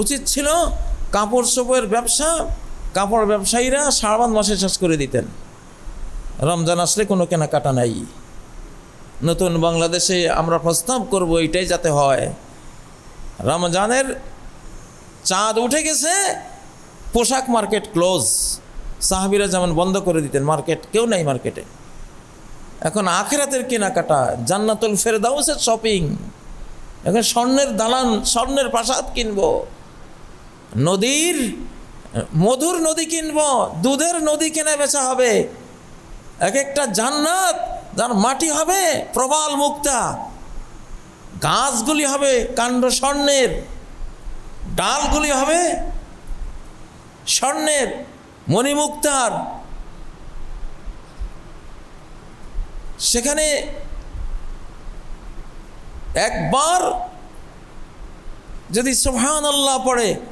উচিত ছিল কাপড় চোপড়ের ব্যবসা, কাপড় ব্যবসায়ীরা শাবান মাসে শেষ করে দিতেন। রমজান আসলে কোনো কেনাকাটা নাই। নতুন বাংলাদেশে আমরা প্রস্তাব করব এটাই যাতে হয়। রমজানের চাঁদ উঠে গেছে, পোশাক মার্কেট ক্লোজ। সাহাবিরা যেমন বন্ধ করে দিতেন, মার্কেট কেউ নাই মার্কেটে। এখন আখেরাতের কেনাকাটা, জান্নাতুল ফেরদাউসের শপিং এখন স্বর্ণের দালান, স্বর্ণের প্রাসাদ কিনবো। নদীর, মধুর নদী কিনব, দুধের নদী কেনা বেচা হবে। এক একটা জান্নাত যার মাটি হবে প্রবাল মুক্তা। গাছগুলি হবে কাণ্ড স্বর্ণের, ডালগুলি হবে স্বর্ণের, মণিমুক্তার। সেখানে একবার যদি সোহান আল্লাহ পড়ে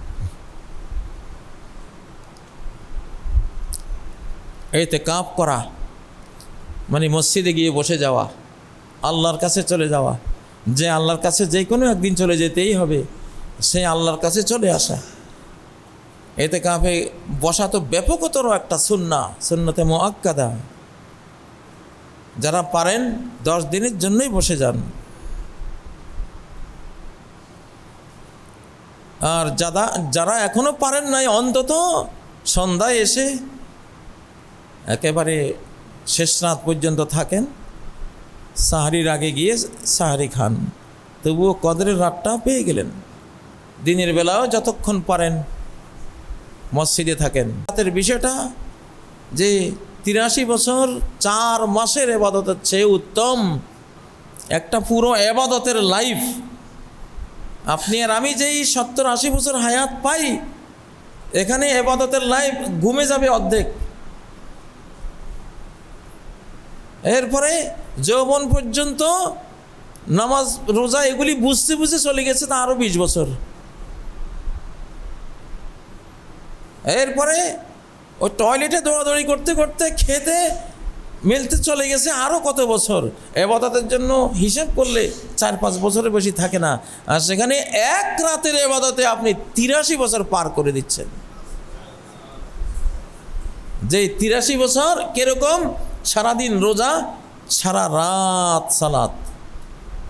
এতে কাপ করা মানে মসজিদে গিয়ে বসে যাওয়া, আল্লাহর কাছে চলে যাওয়া, যে আল্লাহর কাছে যে কোনো একদিন চলে যেতেই হবে, সে আল্লাহর কাছে চলে আসা। এতে কাপে বসা তো ব্যাপকতর একটা সুন্না, সুন্নতে মোয়াক্কাদা যারা পারেন দশ দিনের জন্যই বসে যান। আর যারা যারা এখনও পারেন নাই, অন্তত সন্ধ্যায় এসে একেবারে শেষ রাত পর্যন্ত থাকেন। সাহারির আগে গিয়ে সাহারি খান। তবুও কদরের রাতটা পেয়ে গেলেন। দিনের বেলাও যতক্ষণ পারেন মসজিদে থাকেন। রাতের বিষয়টা যে তিরাশি বছর চার মাসের এবাদতের চেয়ে উত্তম, একটা পুরো এবাদতের লাইফ। আপনি আর আমি যেই সত্তর আশি বছর হায়াত পাই, এখানে এবাদতের লাইফ ঘুমে যাবে অর্ধেক। এরপরে যৌবন পর্যন্ত নামাজ, রোজা এগুলি বুঝতে বুঝতে চলে গেছে তা আরও বিশ বছর। এরপরে ওই টয়লেটে দৌড়াদৌড়ি করতে করতে খেতে মিলতে চলে গেছে আরও কত বছর। এবাদতের জন্য হিসেব করলে চার পাঁচ বছরের বেশি থাকে না। আর সেখানে এক রাতের এবাদতে আপনি তিরাশি বছর পার করে দিচ্ছেন। যে তিরাশি বছর কীরকম সারাদিন রোজা, সারা রাত সালাত।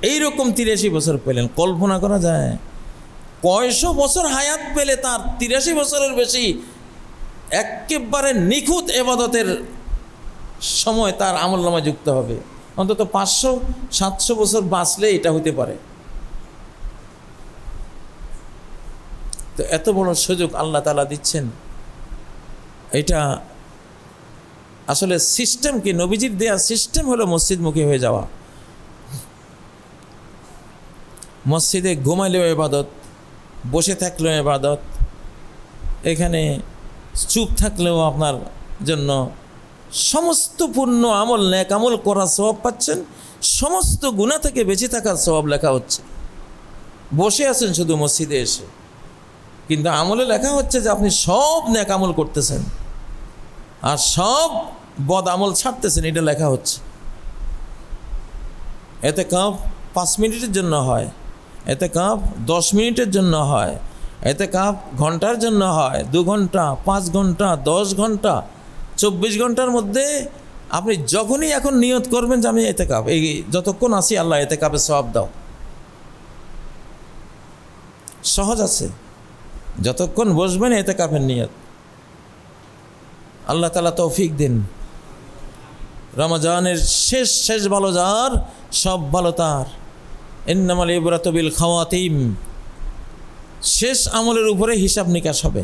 এইরকম তিরাশি বছর পেলেন, কল্পনা করা যায়। কয়শো বছর হায়াত পেলে তার তিরাশি বছরের বেশি একেবারে নিখুঁত এবাদতের সময় তার আমল নামায় যুক্ত হবে। অন্তত পাঁচশো, সাতশো বছর বাঁচলে এটা হতে পারে। তো এত বড় সুযোগ আল্লাহ তালা দিচ্ছেন। এটা আসলে সিস্টেম কি? নবীজির দেয়া সিস্টেম হলো মসজিদমুখী হয়ে যাওয়া। মসজিদে ঘুমাইলেও এবাদত বসে থাকলেও এবাদত এখানে চুপ থাকলেও আপনার জন্য সমস্ত পূর্ণ আমল ন্যাক আমল করার স্বভাব পাচ্ছেন, সমস্ত গুণা থেকে বেঁচে থাকার স্বভাব লেখা হচ্ছে। বসে আছেন শুধু মসজিদে এসে। কিন্তু আমলে লেখা হচ্ছে যে আপনি সব ন্যাক আমল করতেছেন। আর সব বদ আমল ছাড়তেছেন, এটা লেখা হচ্ছে। এতে কাঁপ পাঁচ মিনিটের জন্য হয়, এতে কাঁপ দশ মিনিটের জন্য হয়, এতে কাপ ঘণ্টার জন্য হয়, দু ঘণ্টা, পাঁচ ঘণ্টা, দশ ঘণ্টা, চব্বিশ ঘণ্টার মধ্যে আপনি যখনই এখন নিয়ত করবেন যে আমি এতে কাপ, এই যতক্ষণ আসি আল্লাহ এতে কাপে সব দাও। সহজ আছে, যতক্ষণ বসবেন এতে কাপের নিয়ত। আল্লাহ তালা তৌফিক দিন। রমজানের শেষ শেষ ভালো যার, সব ভালো তার। এন্নামাল ইবরাতবিল খাওয়াতিম। শেষ আমলের উপরে হিসাব নিকাশ হবে।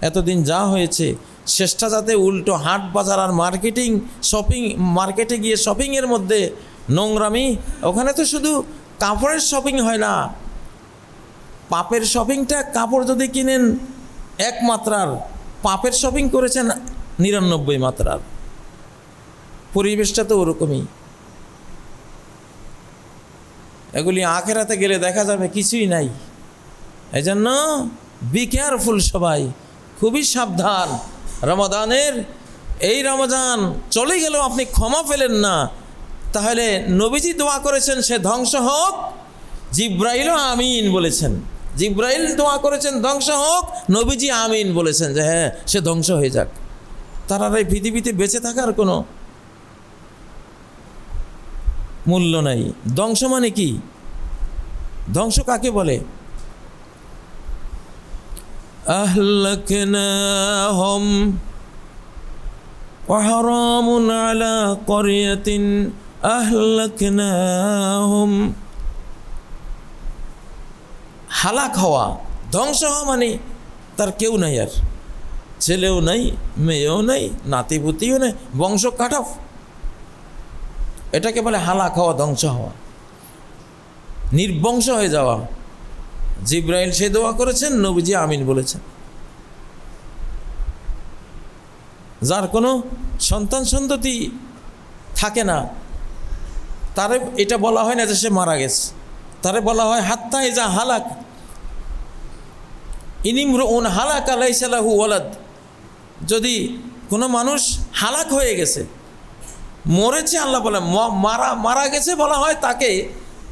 এতদিন যা হয়েছে, শেষটা যাতে উল্টো হাট বাজার আর মার্কেটিং, শপিং, মার্কেটে গিয়ে শপিংয়ের মধ্যে নোংরামি, ওখানে তো শুধু কাপড়ের শপিং হয় না। পাপের শপিংটা কাপড় যদি কিনেন, এক মাত্রার। পাপের শপিং করেছেন নিরানব্বই মাত্রার। পরিবেশটা তো ওরকমই। এগুলি আখেরাতে গেলে দেখা যাবে কিছুই নাই। এই জন্য বি কেয়ারফুল সবাই, খুবই সাবধান। রমাদানের এই রমজান চলে গেলেও আপনি ক্ষমা পেলেন না। তাহলে নবীজি দোয়া করেছেন, সে ধ্বংস হোক। জিব্রাইলও আমিন বলেছেন। জিব্রাইল দোয়া করেছেন, ধ্বংস হোক। নবীজি আমিন বলেছেন যে হ্যাঁ সে ধ্বংস হয়ে যাক। তার এই পৃথিবীতে বেঁচে থাকার কোনো মূল্য নাই ধ্বংস মানে কি ধ্বংস কাকে বলে أهلكناهم وحرام على قرية أهلكناهم হালাক হওয়া ধ্বংস হওয়া মানে তার কেউ নাই আর ছেলেও নাই মেয়েও নাই নাতিপুতিও নেই বংশ কাট অফ এটাকে বলে হালাক হওয়া ধ্বংস হওয়া। নির্বংশ হয়ে যাওয়া। জিব্রাইল সে দোয়া করেছেন, নবীজি আমিন বলেছেন। যার কোনো সন্তান সন্ততি থাকে না, তারে এটা বলা হয় না যে সে মারা গেছে। তারে বলা হয়, হাত্তা যা হালাক ইনিমর উন হালাক আলাইসালাহু ওয়ালাদ। যদি কোনো মানুষ হালাক হয়ে গেছে মরেছে, আল্লাহ বলে মারা মারা গেছে বলা হয় তাকে,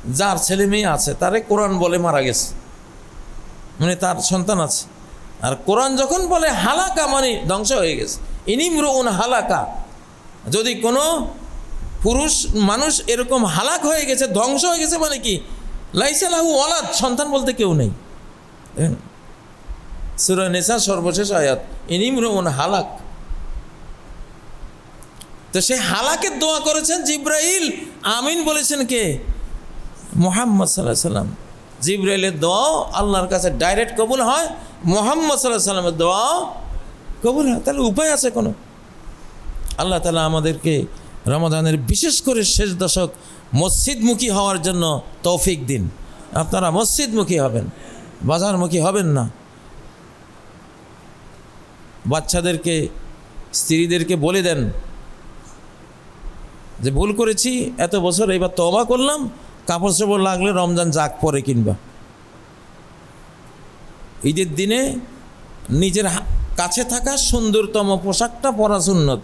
যার ছেলে মেয়ে আছে, তারে কোরআন বলে মারা গেছে। মানে তার সন্তান আছে। আর কোরআন যখন বলে, হালাকা মানে ধ্বংস হয়ে গেছে। ইনিমরুন হালাকা। যদি কোনো পুরুষ, মানুষ এরকম হালাক হয়ে গেছে, ধ্বংস হয়ে গেছে মানে কি? লাইসালাহু ওয়ালাদ, সন্তান বলতে কেউ নেই। সুরা নেশা সর্বশেষ আয়াত ইনিমরুন হালাক। তো সেই হালাকের দোয়া করেছেন জিব্রাইল। আমিন বলেছেন কে? মোহাম্মদ সাল্লাহ সাল্লাম। জিব্রাইলের দোয়াও আল্লাহর কাছে ডাইরেক্ট কবুল হয়, মোহাম্মদ সাল্লাহ সাল্লামের দোয়াও কবুল হয়। তাহলে উপায় আছে কোনো? আল্লাহ তালা আমাদেরকে রমাদানের বিশেষ করে শেষ দশক মসজিদমুখী হওয়ার জন্য তৌফিক দিন। আপনারা মসজিদমুখী হবেন, বাজারমুখী হবেন না। বাচ্চাদেরকে, স্ত্রীদেরকে বলে দেন যে ভুল করেছি, এত বছর এবার তবা করলাম, কাপড় চোপড় লাগলে রমজান জাগ পরে কিনবা। ঈদের দিনে নিজের কাছে থাকা সুন্দরতম পোশাকটা পরা সুন্নত।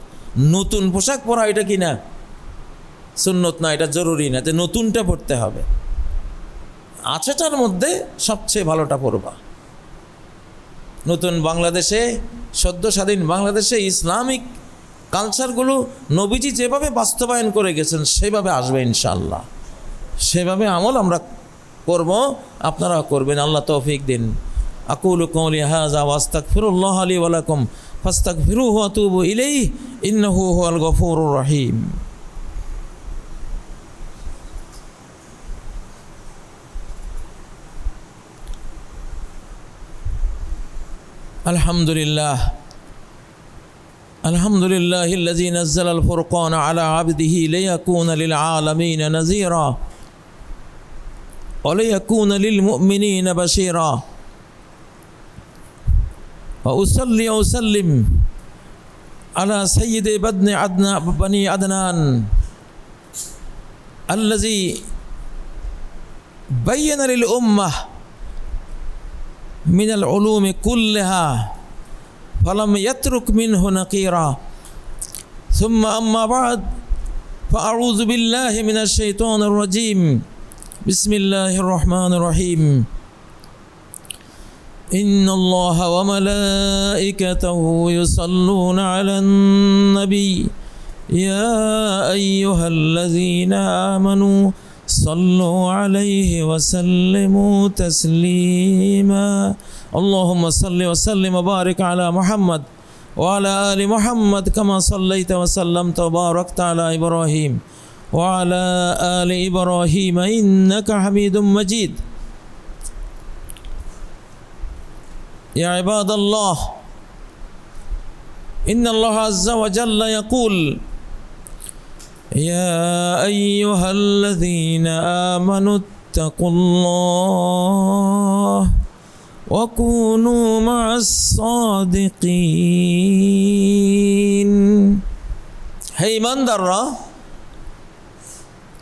নতুন পোশাক পরা এটা কিনা? সুন্নত না, এটা জরুরি না, যে নতুনটা পড়তে হবে। আছেটার মধ্যে সবচেয়ে ভালোটা পড়বা নতুন বাংলাদেশে, সদ্য স্বাধীন বাংলাদেশে ইসলামিক কালচারগুলো নবীজি যেভাবে বাস্তবায়ন করে গেছেন, সেভাবে আসবে ইনশাল্লাহ সেভাবে আমল আমরা করব আপনারা করবেন, আল্লাহ তৌফিক দিন। আকুল কৌলি হাজা ওয়াস্তাক ফিরুল্লাহ আলী ওয়ালাকুম ফাস্তাক ফিরু হুয়াতুবু ইলেই ইন্নহু হুয়াল গফুর রহিম। আলহামদুলিল্লাহ। الحمد لله الذي نزل الفرقان على عبده ليكون للعالمين نذيرا وليكون للمؤمنين بشيرا. وأصلي وأسلم على سيد بدن عدنا بني عدنان الذي بين للأمة من العلوم كلها فلم يترك منه نقيرا ثم أما بعد فأعوذ بالله من الشيطان الرجيم بسم الله الرحمن الرحيم إن الله وملائكته يصلون على النبي يا أيها الذين آمنوا صلوا عليه وسلموا تسليما اللهم صل وسلم وبارك على محمد وعلى آل محمد كما صليت وسلمت وباركت على إبراهيم وعلى آل إبراهيم إنك حميد مجيد. يا عباد الله إن الله عز وجل يقول يا أيها الذين آمنوا اتقوا الله وكونوا مع الصادقين হে ইমানদাররা